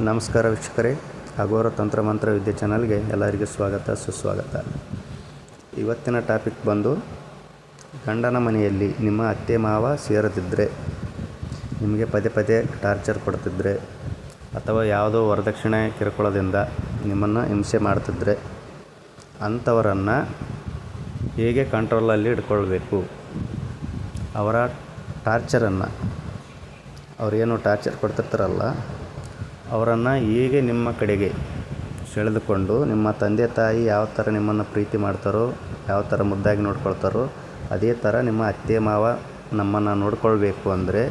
ನಮಸ್ಕಾರ ವೀಕ್ಷಕರೇ. ಅಗೋರ ತಂತ್ರ ಮಂತ್ರ ವಿದ್ಯೆ ಚಾನಲ್ಗೆ ಎಲ್ಲರಿಗೂ ಸ್ವಾಗತ, ಸುಸ್ವಾಗತ. ಇವತ್ತಿನ ಟಾಪಿಕ್ ಬಂದು, ಗಂಡನ ಮನೆಯಲ್ಲಿ ನಿಮ್ಮ ಅತ್ತೆ ಮಾವ ಸೇರದಿದ್ದರೆ ನಿಮಗೆ ಪದೇ ಪದೇ ಟಾರ್ಚರ್ ಕೊಡ್ತಿದ್ರೆ, ಅಥವಾ ಯಾವುದೋ ವರದಕ್ಷಿಣೆ ಕಿರುಕುಳದಿಂದ ನಿಮ್ಮನ್ನು ಹಿಂಸೆ ಮಾಡ್ತಿದ್ರೆ, ಅಂಥವರನ್ನು ಹೇಗೆ ಕಂಟ್ರೋಲಲ್ಲಿ ಇಟ್ಕೊಳ್ಬೇಕು? ಅವರ ಟಾರ್ಚರನ್ನು ಅವರೇನು ಟಾರ್ಚರ್ ಕೊಡ್ತಿರ್ತಾರಲ್ಲ ಅವರನ್ನು ಹೀಗೆ ನಿಮ್ಮ ಕಡೆಗೆ ಸೆಳೆದುಕೊಂಡು ನಿಮ್ಮ ತಂದೆ ತಾಯಿ ಯಾವ ಥರ ನಿಮ್ಮನ್ನು ಪ್ರೀತಿ ಮಾಡ್ತಾರೋ, ಯಾವ ಥರ ಮುದ್ದಾಗಿ ನೋಡ್ಕೊಳ್ತಾರೋ, ಅದೇ ಥರ ನಿಮ್ಮ ಅತ್ತೆ ಮಾವ ನಮ್ಮನ್ನು ನೋಡ್ಕೊಳ್ಬೇಕು ಅಂದರೆ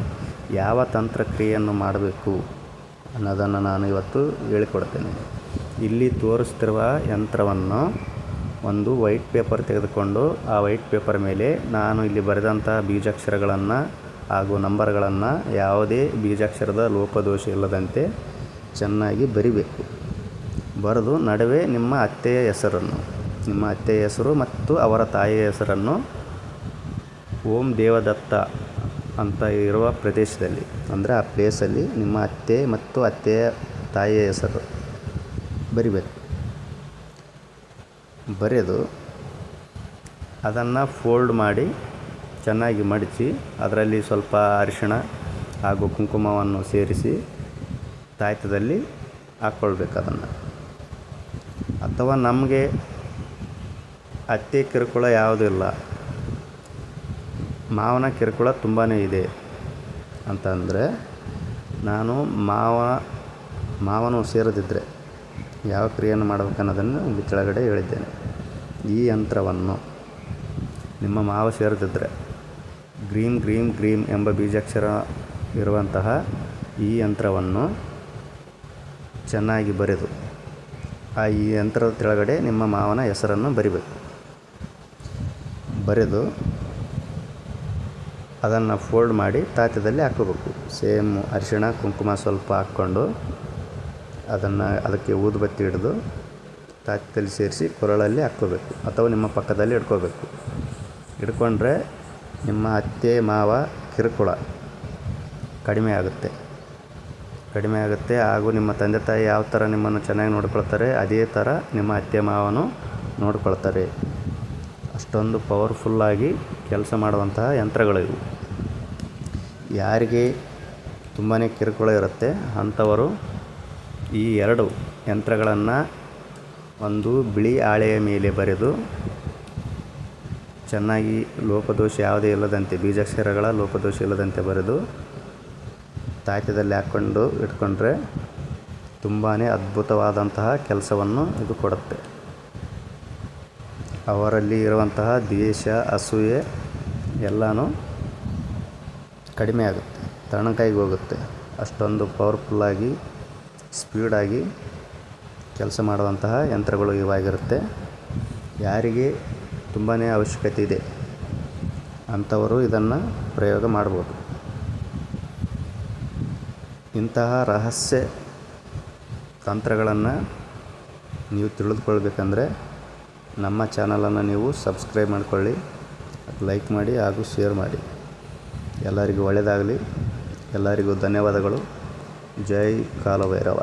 ಯಾವ ತಂತ್ರಕ್ರಿಯೆಯನ್ನು ಮಾಡಬೇಕು ಅನ್ನೋದನ್ನು ನಾನು ಇವತ್ತು ಹೇಳಿಕೊಡ್ತೇನೆ. ಇಲ್ಲಿ ತೋರಿಸ್ತಿರುವ ಯಂತ್ರವನ್ನು ಒಂದು ವೈಟ್ ಪೇಪರ್ ತೆಗೆದುಕೊಂಡು ಆ ವೈಟ್ ಪೇಪರ್ ಮೇಲೆ ನಾನು ಇಲ್ಲಿ ಬರೆದಂಥ ಬೀಜಾಕ್ಷರಗಳನ್ನು ಹಾಗೂ ನಂಬರ್ಗಳನ್ನು ಯಾವುದೇ ಬೀಜಾಕ್ಷರದ ಲೋಪದೋಷ ಇಲ್ಲದಂತೆ ಚೆನ್ನಾಗಿ ಬರಿಬೇಕು. ಬರೆದು ನಡುವೆ ನಿಮ್ಮ ಅತ್ತೆಯ ಹೆಸರನ್ನು, ನಿಮ್ಮ ಅತ್ತೆಯ ಹೆಸರು ಮತ್ತು ಅವರ ತಾಯಿಯ ಹೆಸರನ್ನು ಓಂ ದೇವದತ್ತ ಅಂತ ಇರುವ ಪ್ರದೇಶದಲ್ಲಿ, ಅಂದರೆ ಆ ಪ್ಲೇಸಲ್ಲಿ ನಿಮ್ಮ ಅತ್ತೆ ಮತ್ತು ಅತ್ತೆಯ ತಾಯಿಯ ಹೆಸರು ಬರಿಬೇಕು. ಬರೆದು ಅದನ್ನು ಫೋಲ್ಡ್ ಮಾಡಿ, ಚೆನ್ನಾಗಿ ಮಡಚಿ, ಅದರಲ್ಲಿ ಸ್ವಲ್ಪ ಅರಿಶಿಣ ಹಾಗೂ ಕುಂಕುಮವನ್ನು ಸೇರಿಸಿ ತಾಯ್ತದಲ್ಲಿ ಹಾಕ್ಕೊಳ್ಬೇಕು ಅದನ್ನು. ಅಥವಾ ನಮಗೆ ಅತ್ತೆ ಕಿರುಕುಳ ಯಾವುದೂ ಇಲ್ಲ. ಮಾವನ ಕಿರುಕುಳ ತುಂಬಾ ಇದೆ ಅಂತಂದರೆ ನಾನು ಮಾವ, ಮಾವನು ಸೇರದಿದ್ದರೆ ಯಾವ ಕ್ರಿಯೆಯನ್ನು ಮಾಡಬೇಕು ಅನ್ನೋದನ್ನು ಇಲ್ಲಿ ಕೆಳಗಡೆ ಹೇಳಿದ್ದೇನೆ. ಈ ಯಂತ್ರವನ್ನು ನಿಮ್ಮ ಮಾವ ಸೇರದಿದ್ದರೆ ಗ್ರೀಮ್ ಗ್ರೀಮ್ ಗ್ರೀಮ್ ಎಂಬ ಬೀಜಾಕ್ಷರ ಇರುವಂತಹ ಈ ಯಂತ್ರವನ್ನು ಚೆನ್ನಾಗಿ ಬರೆದು ಆ ಈ ಯಂತ್ರದ ಕೆಳಗಡೆ ನಿಮ್ಮ ಮಾವನ ಹೆಸರನ್ನು ಬರಿಬೇಕು. ಬರೆದು ಅದನ್ನು ಫೋಲ್ಡ್ ಮಾಡಿ ತಾತ್ಯದಲ್ಲಿ ಹಾಕೋಬೇಕು ಸೇಮ್ ಅರಿಶಿಣ, ಕುಂಕುಮ ಸ್ವಲ್ಪ ಹಾಕ್ಕೊಂಡು ಅದನ್ನು ಅದಕ್ಕೆ ಊದುಬತ್ತಿ ಹಿಡಿದು ತಾತ್ಯದಲ್ಲಿ ಸೇರಿಸಿ ಕೊರಳಲ್ಲಿ ಹಾಕ್ಕೋಬೇಕು ಅಥವಾ ನಿಮ್ಮ ಪಕ್ಕದಲ್ಲಿ ಇಟ್ಕೋಬೇಕು. ಹಿಡ್ಕೊಂಡ್ರೆ ನಿಮ್ಮ ಅತ್ತೆ, ಮಾವ ಕಿರುಕುಳ ಕಡಿಮೆ ಆಗುತ್ತೆ. ಕಡಿಮೆ ಆಗುತ್ತೆ. ಹಾಗೂ ನಿಮ್ಮ ತಂದೆ ತಾಯಿ ಯಾವ ಥರ ನಿಮ್ಮನ್ನು ಚೆನ್ನಾಗಿ ನೋಡ್ಕೊಳ್ತಾರೆ, ಅದೇ ಥರ ನಿಮ್ಮ ಅತ್ತೆ ಮಾವನು ನೋಡ್ಕೊಳ್ತಾರೆ. ಅಷ್ಟೊಂದು ಪವರ್ಫುಲ್ಲಾಗಿ ಕೆಲಸ ಮಾಡುವಂತಹ ಯಂತ್ರಗಳಿವು ಯಾರಿಗೆ ತುಂಬಾ ಕಿರುಕುಳ ಇರುತ್ತೆ, ಅಂಥವರು ಈ ಎರಡು ಯಂತ್ರಗಳನ್ನು ಒಂದು ಬಿಳಿ ಹಾಳೆಯ ಮೇಲೆ ಬರೆದು, ಚೆನ್ನಾಗಿ ಲೋಪದೋಷ ಯಾವುದೇ ಇಲ್ಲದಂತೆ, ಬೀಜಾಕ್ಷರಗಳ ಲೋಪದೋಷ ಇಲ್ಲದಂತೆ ಬರೆದು ತಾಯ್ತದಲ್ಲಿ ಹಾಕ್ಕೊಂಡು ಇಟ್ಕೊಂಡ್ರೆ ತುಂಬಾ ಅದ್ಭುತವಾದಂತಹ ಕೆಲಸವನ್ನು ಇದು ಕೊಡುತ್ತೆ. ಅವರಲ್ಲಿ ಇರುವಂತಹ ದ್ವೇಷ, ಅಸೂಯೆ ಎಲ್ಲನೂ ಕಡಿಮೆ ಆಗುತ್ತೆ ತಣ್ಣಕಾಯಿಗೆ ಹೋಗುತ್ತೆ. ಅಷ್ಟೊಂದು ಪವರ್ಫುಲ್ಲಾಗಿ ಸ್ಪೀಡಾಗಿ ಕೆಲಸ ಮಾಡುವಂತಹ ಯಂತ್ರಗಳು ಇವಾಗಿರುತ್ತೆ. ಯಾರಿಗೆ ತುಂಬಾ ಅವಶ್ಯಕತೆ ಇದೆ, ಅಂಥವರು ಇದನ್ನು ಪ್ರಯೋಗ ಮಾಡ್ಬೋದು. ಇಂತಹ ರಹಸ್ಯ ತಂತ್ರಗಳನ್ನು ನೀವು ತಿಳಿದುಕೊಳ್ಬೇಕಂದ್ರೆ ನಮ್ಮ ಚಾನಲನ್ನು ನೀವು ಸಬ್ಸ್ಕ್ರೈಬ್ ಮಾಡಿಕೊಳ್ಳಿ, ಲೈಕ್ ಮಾಡಿ ಹಾಗೂ ಶೇರ್ ಮಾಡಿ. ಎಲ್ಲರಿಗೂ ಒಳ್ಳೆಯದಾಗಲಿ. ಎಲ್ಲರಿಗೂ ಧನ್ಯವಾದಗಳು. ಜೈ ಕಾಲಭೈರವ.